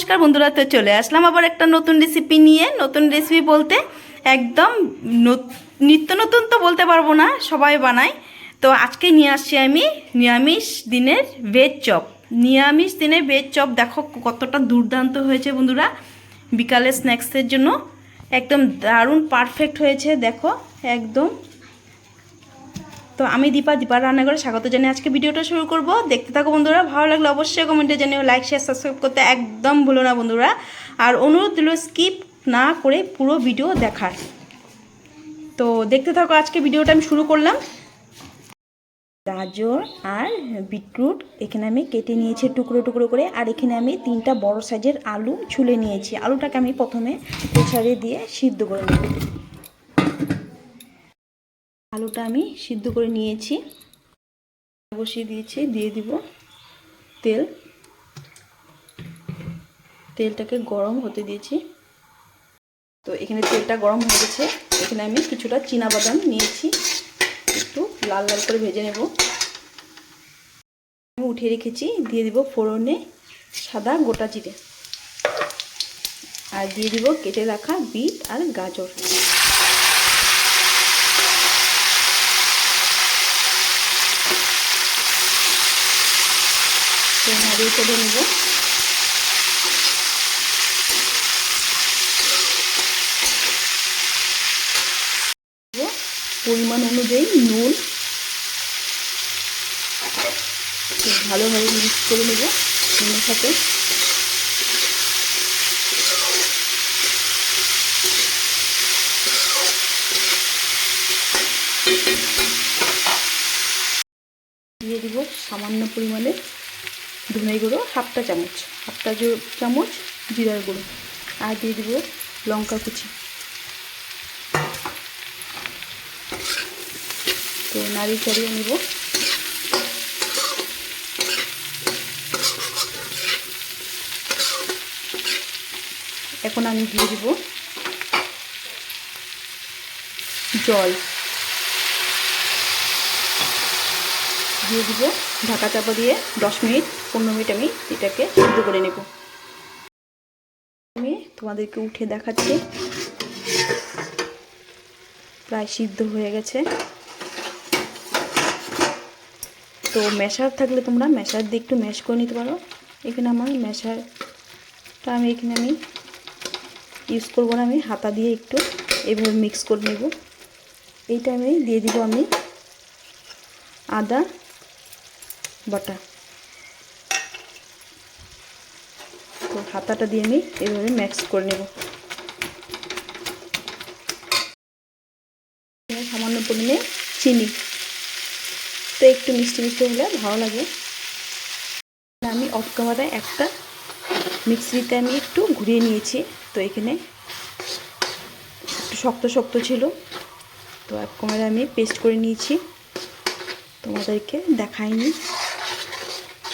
নমস্কার বন্ধুরা, তো চলে আসলাম আবার একটা নতুন রেসিপি নিয়ে। নতুন রেসিপি বলতে একদম নত- নিত্য নতুন তো বলতে পারব না, সবাই বানায়। তো আজকে নিয়ে আসছি আমি নিরামিষ দিনের ভেজ চপ। নিরামিষ দিনের ভেজ চপ দেখো কতটা দুর্দান্ত হয়েছে বন্ধুরা, বিকালে স্ন্যাক্সের জন্য। একদম দারুণ পারফেক্ট হয়েছে, দেখো, একদম। তো আমি দীপা দীপা রান্নাঘরে স্বাগত জানিয়ে আজকে ভিডিওটা শুরু করব। দেখতে থাকো বন্ধুরা, ভালো লাগলে অবশ্যই কমেন্টে জানিও লাইক শেয়ার সাবস্ক্রাইব করতে একদম ভুলো না বন্ধুরা। আর অনুরোধ দিল স্কিপ না করে পুরো ভিডিও দেখার। তো দেখতে থাকো, আজকে ভিডিওটা আমি শুরু করলাম। গাজর আর বিটরুট এখানে আমি কেটে নিয়েছি টুকরো টুকরো করে। আর এখানে আমি তিনটা বড় সাইজের আলু ছুলে নিয়েছি। আলুটাকে আমি প্রথমে প্রেসারে দিয়ে সিদ্ধ করে নেব। আলুটা আমি সিদ্ধ করে নিয়েছি। বসিয়ে দিয়েছি, দিয়ে দিব তেল। তেলটাকে গরম হতে দিয়েছি। তো এখানে তেলটা গরম হয়ে গেছে। এখানে আমি কিছুটা বাদাম নিয়েছি। একটু লাল লাল করে ভেজে নেব। আমি উঠিয়ে রেখেছি, দিয়ে দিব ফোড়নে সাদা গোটা জিরে। আর দিয়ে দিব কেটে রাখা বিট আর গাজর। তো নাড়িয়ে করে নেব। পরিমাণ অনুযায়ী নুন ভালোভাবে মিক্স করে নেব নুনের সাথে। দিয়ে দিব সামান্য পরিমাণে ধনে গুঁড়ো হাফটা চামচ। হাফটা চামচ জিরার গুঁড়ো। আর দিয়ে দেবো লঙ্কা কুচি। তো নাড়ি চাড়িয়ে নেব। এখন আমি দিয়ে দিব জল। দিয়ে দিব। ঢাকা চাপা দিয়ে দশ মিনিট, পনেরো মিনিট আমি এটাকে সিদ্ধ করে নেব। আমি তোমাদেরকে উঠে দেখাচ্ছি। প্রায় সিদ্ধ হয়ে গেছে। তো ম্যাশার থাকলে তোমরা ম্যাশার দিয়ে একটু ম্যাশ করে নিতে পারো। এখানে আমার ম্যাশারটা আমি এখানে আমি ইউজ করব না, আমি হাতা দিয়ে একটু এভাবে মিক্স করে নেব। এই টাইমে দিয়ে দিব আমি আদা বাটা। তো হাতাটা দিয়ে আমি এইভাবে ম্যাক্স করে নেব। সামান্য পরিমাণে চিনি। তো একটু মিষ্টি মিষ্টি হলে ভালো লাগে। আমি অফ ক্যামেরায় একটা মিক্সিতে আমি একটু ঘুরিয়ে নিয়েছি। তো এখানে একটু শক্ত শক্ত ছিল। তো এক ক্যামেরা আমি পেস্ট করে নিয়েছি। তোমাদেরকে দেখাইনি।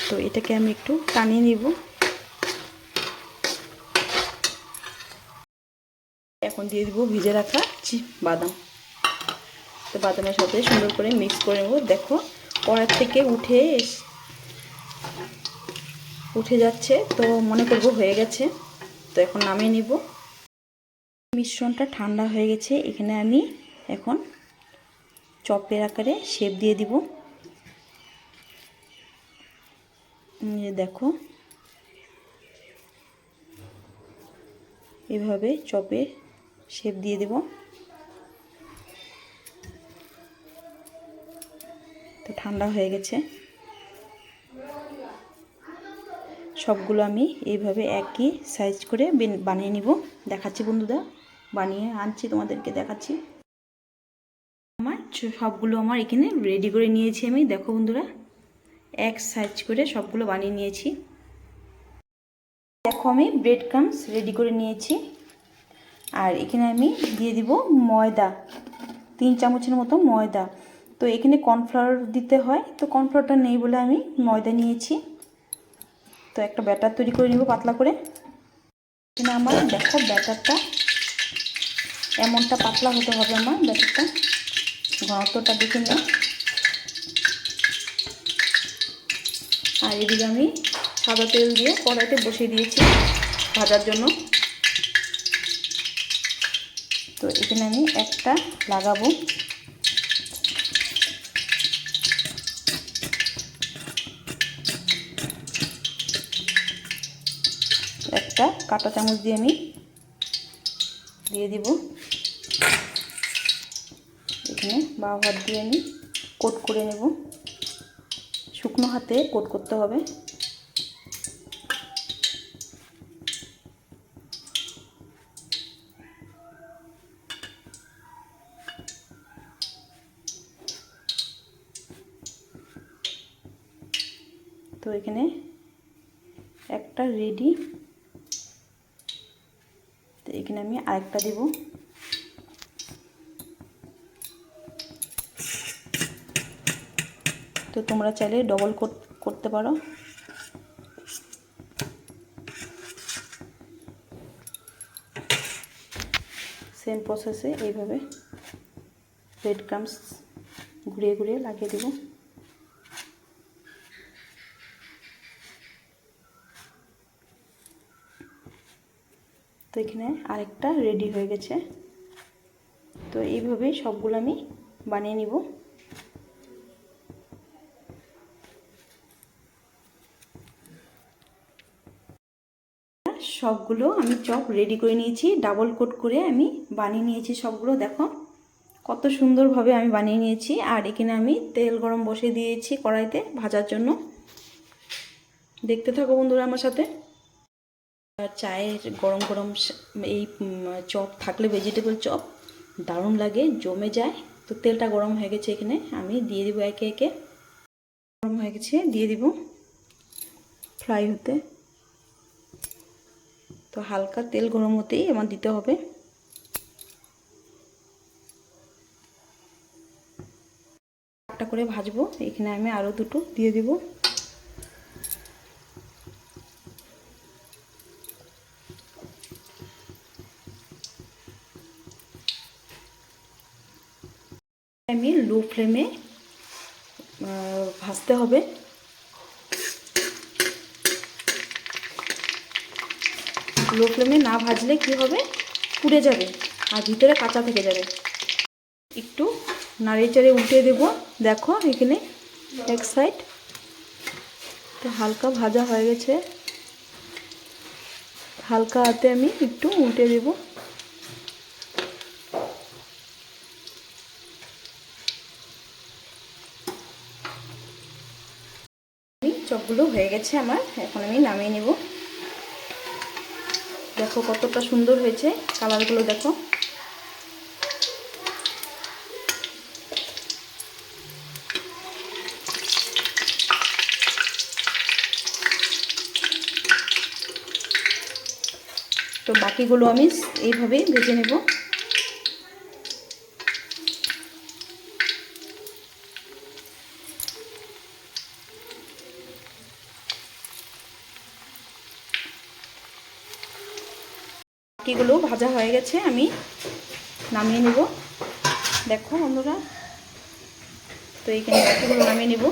তো এটাকে আমি একটু টানিয়ে নিব। এখন দিয়ে দিব ভিজে রাখা চি বাদাম। তো বাদামের সাথে সুন্দর করে মিক্স করে নেব। দেখো, কড়ার থেকে উঠে উঠে যাচ্ছে, তো মনে করব হয়ে গেছে। তো এখন নামিয়ে নিব। মিশ্রণটা ঠান্ডা হয়ে গেছে। এখানে আমি এখন চপের আকারে শেপ দিয়ে দিব। দেখো। এভাবে চপে শেপ দিয়ে দেব। তো ঠান্ডা হয়ে গেছে। সবগুলো আমি এইভাবে একই সাইজ করে বানিয়ে নিব। দেখাচ্ছি বন্ধুরা। বানিয়ে আনছি, তোমাদেরকে দেখাচ্ছি। আমার সবগুলো আমার এখানে রেডি করে নিয়েছি আমি। দেখো বন্ধুরা। এক সাইজ করে সবগুলো বানিয়ে নিয়েছি। দেখো আমি ব্রেড ক্রামস রেডি করে নিয়েছি। আর এখানে আমি দিয়ে দিব ময়দা, তিন চামচের মতো ময়দা। তো এখানে কর্নফ্লাওয়ার দিতে হয়, তো কর্নফ্লাওয়ারটা নেই বলে আমি ময়দা নিয়েছি। তো একটা ব্যাটার তৈরি করে নিব পাতলা করে। এখানে আমার দেখো ব্যাটারটা এমনটা পাতলা হতে হবে আমার ব্যাটারটা। ঘনত্বটা দেখে নিও। আর এদিকে আমি সাদা তেল দিয়ে কড়াইতে বসিয়ে দিয়েছি ভাজার জন্য। তো এখানে আমি একটা লাগাবো। একটা কাঁটা চামচ দিয়ে আমি দিয়ে দিব। এখানে বাউ হাত দিয়ে আমি কোট করে নেব। শুকনো হাতে কোট করতে হবে। তো এখানে একটা রেডি তো এখানে আমি আরেকটা দেব। তো তোমরা চাইলে ডবল করতে পারো। সেম প্রসেসে এইভাবে ব্রেড ক্রামস ঘুরিয়ে ঘুরিয়ে লাগিয়ে দেবো। তো এখানে আরেকটা রেডি হয়ে গেছে। তো এইভাবেই সবগুলো আমি বানিয়ে নিব। সবগুলো আমি চপ রেডি করে নিয়েছি ডাবল কোট করে আমি বানিয়ে নিয়েছি সবগুলো, দেখো। কত সুন্দরভাবে আমি বানিয়ে নিয়েছি, আর এখানে আমি তেল গরম বসে দিয়েছি কড়াইতে ভাজার জন্য। দেখতে থাকো বন্ধুরা আমার সাথে। চায়ের গরম গরম এই চপ থাকলে ভেজিটেবল চপ, দারুণ লাগে, জমে যায়। তো তেলটা গরম হয়ে গেছে এখানে, আমি দিয়ে দিব একে একে। গরম হয়ে গেছে, দিয়ে দিব। ফ্রাই হতে। তো হালকা তেল গরম হতেই আমার দিতে হবে। একটা করে ভাজবো, এখানে আমি আরও দুটো দিয়ে দিব। আমি লো ফ্লেমে ভাজতে হবে। লো ফ্লেমে না ভাজলে কি হবে? পুড়ে যাবে আর ভিতরে কাঁচা থেকে যাবে। একটু নাড়িয়ে চাড়িয়ে উল্টে দেব। দেখো এখানে এক সাইড তো হালকা ভাজা হয়ে গেছে। হালকা হাতে আমি একটু উল্টে দেবো। চপগুলো হয়ে গেছে আমার। এখন আমি নামিয়ে নেব। দেখো কতটা সুন্দর হয়েছে কালারগুলো দেখো। তো বাকিগুলো আমি এইভাবেই ভেজে নেব। বাকিগুলো ভাজা হয়ে গেছে আমি নামিয়ে নেব। দেখো বন্ধুরা তো এইখানে বাকিগুলো নামিয়ে নেব।